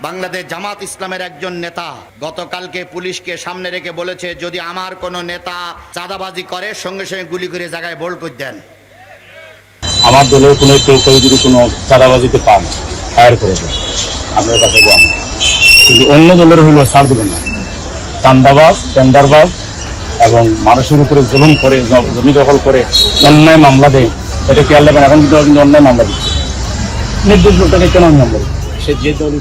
বাংলাদেশ জামাত ইসলামের একজন নেতা গতকালকে পুলিশকে সামনে রেখে বলেছে যদি আমার কোনো নেতা চাঁদাবাজি করে সঙ্গে সঙ্গে গুলি করে জায়গায় বোল্ড করে দেন। আমার দলের কোনো কেউ কেউ যদি কোনো চাঁদাবাজিতে পান ফায়ার করে দেন। আপনার কাছে যান। কিন্তু অন্য দলের হইল ছাড় দেবেন না। চান্দাবাজ টেন্ডারবাজ এবং মানুষের উপরে জুলুম করে জমি দখল করে অন্যায় মামলা দেয়। এটা খেয়াল রাখবেন এখন কিন্তু অন্যায় মামলা দিচ্ছে। নির্দোষ লোকটাকে কেন মামলা সে যে দলই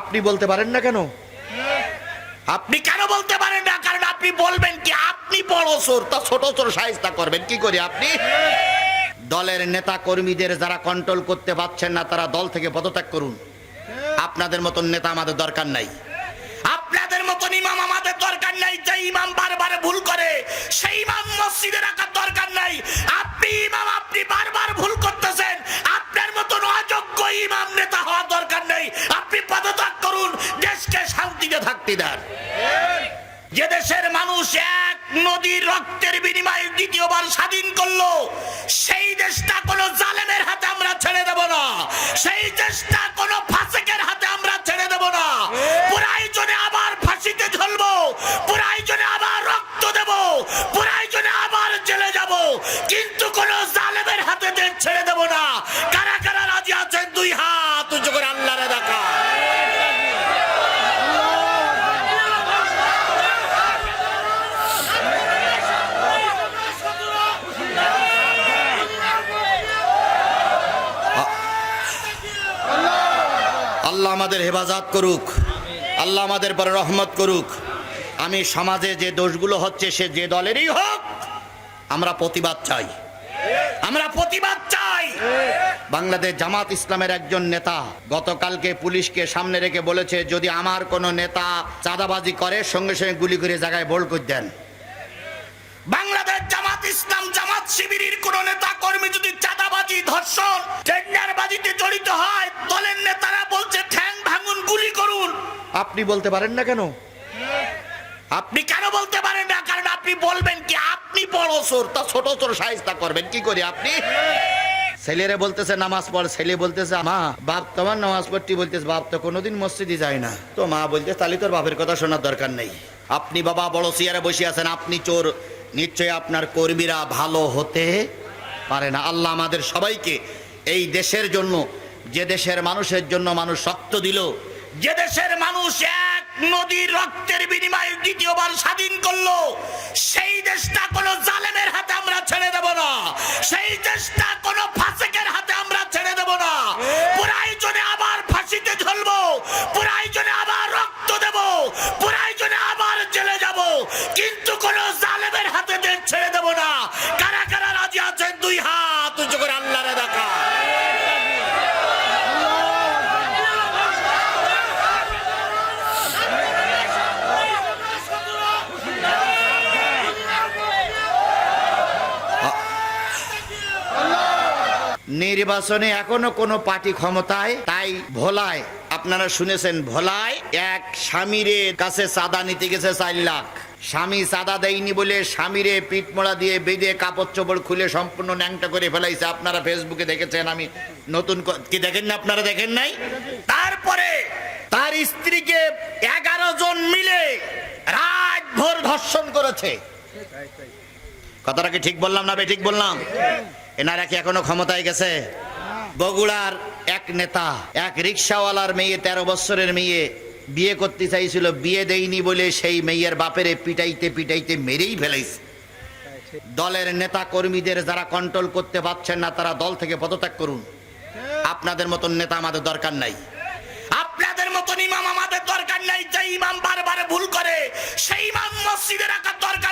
আপনি বলতে পারেন না কেন? আপনি কেন বলতে পারেন না? কারণ আপনি বলবেন কি, আপনি বড় চোর, তা ছোট চোর সাহিস্তা করবেন। কি করে আপনি? দলের নেতা কর্মীদের যারা কন্ট্রোল করতে পারছেন না, তারা দল থেকে পদত্যাগ করুন। আপনাদের মতন নেতা আমাদের দরকার নাই। আপনাদের মতন ইমাম আমাদের দরকার নাই। যে ইমাম বারবার ভুল করে, সেই ইমাম মসজিদে রাখার দরকার নাই। নদীর রক্তের বিনিময়ে দ্বিতীয়বার স্বাধীন করল, সেই দেশটা কোনো জালেমের হাতে আমরা ছেড়ে দেব না। সেই দেশটা কোনো ফাসেকের হাতে আমরা ছেড়ে দেব না। পুরাইজনে আবার ফাঁসিতে ঝলবো, পুরাইজনে আবার রক্ত দেব, পুরাইজনে আবার জেলে যাব। কিন্তু কোনো জালেমের হাতে দেশ ছেড়ে আল্লাহ আমাদের হেফাজত করুক। আল্লাহ আমাদের পরে রহমত করুক। আমি সমাজে যে দোষগুলো হচ্ছে, সে যে দলেরই হোক, আমরা প্রতিবাদ চাই। আমরা প্রতিবাদ চাই। বাংলাদেশ জামাত ইসলামের একজন নেতা গতকালকে পুলিশকে সামনে রেখে বলেছে, যদি আমার কোনো নেতা চাঁদাবাজি করে, সঙ্গে সঙ্গে গুলি করে জায়গায় বোল্ড করে দেন। বাংলাদেশ জামাত ইসলাম জামাত শিবিরের কোন নেতা কর্মী যদি চাঁদাবাজি, ধর্ষণ জড়িত হয় আপনি বলতে পারেন না কেন? আপনি কেন বলতে পারেন না? কারণ আপনি বলবেন কি আপনি বড় চোর তা ছোট চোর সাহিস্তা করবেন কি করে আপনি? ছেলেরে বলতেছে নামাজ পড়। ছেলে বলতেছে মা বাপ তোমার নামাজ পড়তে বলতেছে বাপ তো কোনোদিন মসজিদে যায় না। তো মা বলতে তাহলে তোর বাপের কথা শোনার দরকার নেই। আপনি বাবা বড় চেয়ারে বসে আছেন আপনি চোর। নিশ্চয়ই আপনার কর্মীরা ভালো হতে পারে না। আল্লাহ আমাদের সবাইকে এই দেশের জন্য যে দেশের মানুষের জন্য মানুষ শক্ত দিল যে দেশের মানুষ এক নদীর রক্তের বিনিময়ে দ্বিতীয়বার স্বাধীন করল, সেই দেশটা কোনো জালেমের হাতে আমরা ছেড়ে দেব না। সেই দেশটা কোনো ফাসেকের হাতে আমরা ছেড়ে দেব না। পুরাই জনে আবার ফাঁসিতে ঝুলবো পুরাইজনে নির্বাচনে এখনও কোনো পার্টি ক্ষমতায়, তাই ভোলায়। আপনারা শুনেছেন, ভোলায় এক স্বামীরের কাছে চাঁদা নিতে গেছে চার লাখ। স্বামী চাঁদা দেয়নি বলে স্বামীরে পিঠ মোড়া দিয়ে বেঁধে কাপড় চোপড় খুলে সম্পূর্ণ ন্যাংটা করে ফেলাইছে। আপনারা ফেসবুকে দেখেছেন, আমি নতুন কি দেখেন না আপনারা দেখেন নাই? তারপরে তার স্ত্রীকে এগারো জন মিলে রাত ভোর ধর্ষণ করেছে। কথাটা কি ঠিক বললাম না বে ঠিক বললাম? এনারা কি এখনও ক্ষমতায় গেছে? বগুড়ার এক নেতা, এক রিক্সাওয়ালার মেয়ে, তেরো বছরের মেয়ে, বিয়ে করতে চাইছিল, বিয়ে দেয়নি বলে সেই মেয়ের বাপেরে পিটাইতে পিটাইতে মেরেই ফেলাইছে। দলের নেতা কর্মীদের যারা কন্ট্রোল করতে পারছেন না, তারা দল থেকে পদত্যাগ করুন। আপনাদের মতন নেতা আমাদের দরকার নাই। আপনাদের মতন ইমাম আমাদের দরকার নাই। যে ইমাম বারবার ভুল করে, সেই ইমাম মসজিদে রাখার দরকার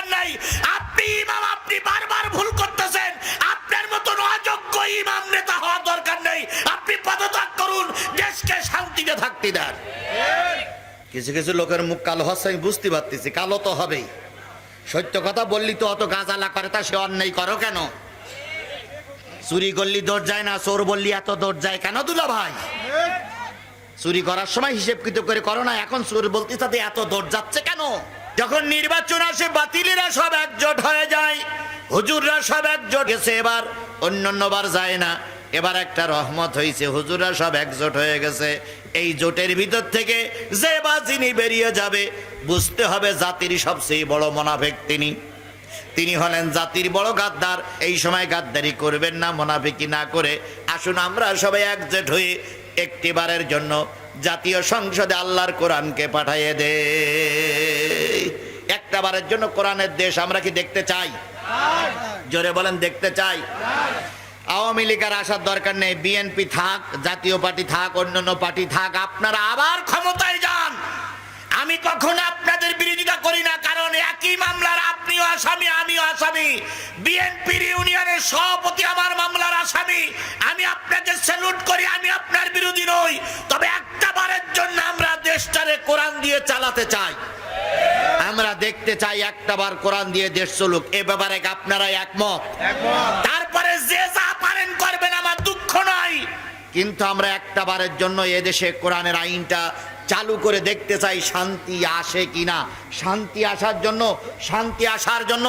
কিছু কিছু লোকের মুখ কালো হচ্ছে, আমি বুঝতে পারতেছি, কালো তো হবেই। সত্য কথা বললি তো অত গাজালা করে, তা সে অন্যায় করো কেন? চুরি করলি দৌড় যায় না, চোর বললি এত দৌড় যায় কেন দুলা ভাই? চুরি করার সময় হিসেব কৃত করে করো না, এখন চোর বলতে তাতে এত দৌড় যাচ্ছে কেন? যখন নির্বাচন আসে, বাতিলেরা সব একজোট হয়ে যায়, হুজুররা সব একজোট গেছে, এবার অন্যান্যবার যায় না। এবার একটা রহমত হয়েছে হুজুররা সব একজোট হয়ে গেছে এই জোটের ভিতর থেকে যে বা যিনি বেরিয়ে যাবে বুঝতে হবে জাতির সবচেয়ে বড় মোনাফেক তিনি। তিনি হলেন জাতির বড় গাদ্দার এই সময় গাদ্দারি করবেন না মোনাফিকি না করে। আসুন আমরা সবাই একজোট হয়ে একটিবারের জন্য জাতীয় সংসদে আল্লাহর কোরআনকে পাঠাইয়ে দে একটা বারের জন্য কোরআনের দেশ আমরা কি দেখতে চাই? জোরে বলেন দেখতে চাই। আওয়ামী লীগের আসার দরকার নেই বিএনপি থাক জাতীয় পার্টি থাক অন্যান্য পার্টি থাক আপনারা আবার ক্ষমতায় যান। আমি কখনো আপনাদের বিরোধিতা করি না কারণ একই মামলার আপনিও আসামি আমিও আসামি। বিএনপির ইউনিয়নের সভাপতি আমার মামলার আসামি। আমি আপনাকে স্যালুট করি আমি আপনার বিরোধী নই। তবে একটা বারের জন্য আমরা দেশটারে কোরআন দিয়ে চালাতে চাই। আমরা দেখতে চাই একটা বার কোরআন দিয়ে দেশ চলুক। এ ব্যাপারে আপনারা একমত। তারপরে যে কিন্তু আমরা একটা বারের জন্য এদেশে কোরআনের আইনটা চালু করে দেখতে চাই, শান্তি আসে কিনা? শান্তি আসার জন্য, শান্তি আসার জন্য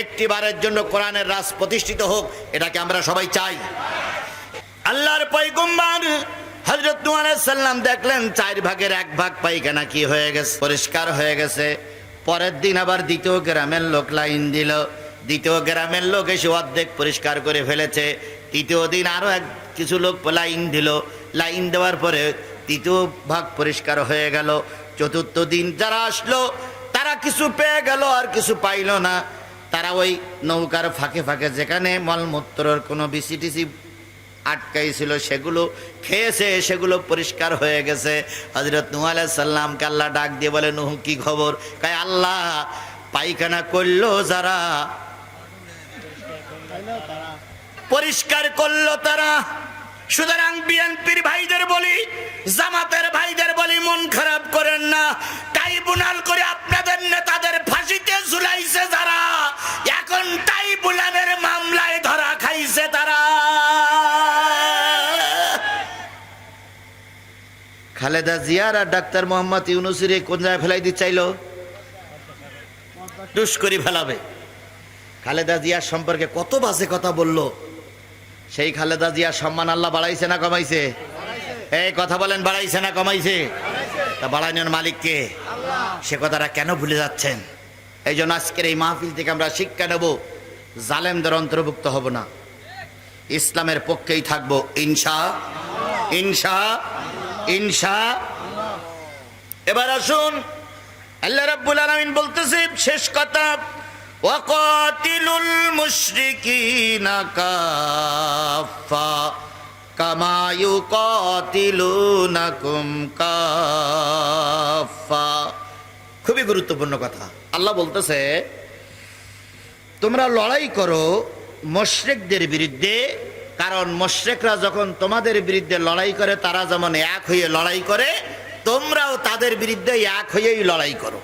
একটি বারের জন্য কোরআনের রাজ প্রতিষ্ঠিত হোক, এটাকে আমরা সবাই চাই। আল্লাহর পয়গম্বর হজরত সাল্লাম দেখলেন, চার ভাগের এক ভাগ পাইখানা কি হয়ে গেছে? পরিষ্কার হয়ে গেছে। পরের দিন আবার দ্বিতীয় গ্রামের লোক লাইন দিল। দ্বিতীয় গ্রামের লোক এসে অর্ধেক পরিষ্কার করে ফেলেছে। তৃতীয় দিন আরও এক কিছু লোক লাইন দিল। লাইন দেওয়ার পরে তৃতীয় ভাগ পরিষ্কার হয়ে গেল। চতুর্থ দিন যারা আসলো, তারা কিছু পেয়ে গেল আর কিছু পাইল না। তারা ওই নৌকার ফাঁকে ফাঁকে যেখানে মলমূত্রর কোনো বিসিটিসি আটকাই ছিল সেগুলো খেয়েছে, সেগুলো পরিষ্কার হয়ে গেছে। হজরত নুহ সাল্লামকে আল্লাহ ডাক দিয়ে বলে, নুহ, কি খবর? কাই আল্লাহ পায়খানা করল যারা, পরিষ্কার করল তারা। সুতরাং বিএনপির ভাইদের বলি জামাতের ভাইদের বলি মন খারাপ করেন না। ট্রাইব্যুনাল করে আপনাদের নেতাদের ফাঁসিতে ঝুলাইছে যারা এখন ট্রাইব্যুনালের মামলায় ধরা খাইছে তারা। খালেদা জিয়ার আর ডাক্তার মোহাম্মদ ইউনুসির কোন জায়গায় ফেলাই দিতে চাইলো? দুষ্করি ফেলাবে। খালেদা জিয়ার সম্পর্কে কত বাজে কথা বলল? সেই খালেদা জিয়ার সম্মান আল্লাহ বাড়াইছে না কমাইছে? এই কথা বলেন, বাড়াইছে না কমাইছে? তা বাড়ানোর মালিককে সে কথাটা কেন ভুলে যাচ্ছেন? এই জন্য আজকের এই মাহফিল থেকে আমরা শিক্ষা নেব, জালেমদের অন্তর্ভুক্ত হব না। ইসলামের পক্ষেই থাকব, ইনশা ইনশা ইনশা। এবার আসুন, আল্লাহ রাব্বুল আলামিন বলতেছে, শেষ কথা মুশরিকিনা কাফা কামা ইউকাতিলুনাকুম কাফা খুবই গুরুত্বপূর্ণ কথা। আল্লাহ বলতেছে তোমরা লড়াই করো মোশরেকদের বিরুদ্ধে কারণ মোশরেকরা যখন তোমাদের বিরুদ্ধে লড়াই করে তারা যেমন এক হয়ে লড়াই করে তোমরাও তাদের বিরুদ্ধে এক হয়েই লড়াই করো।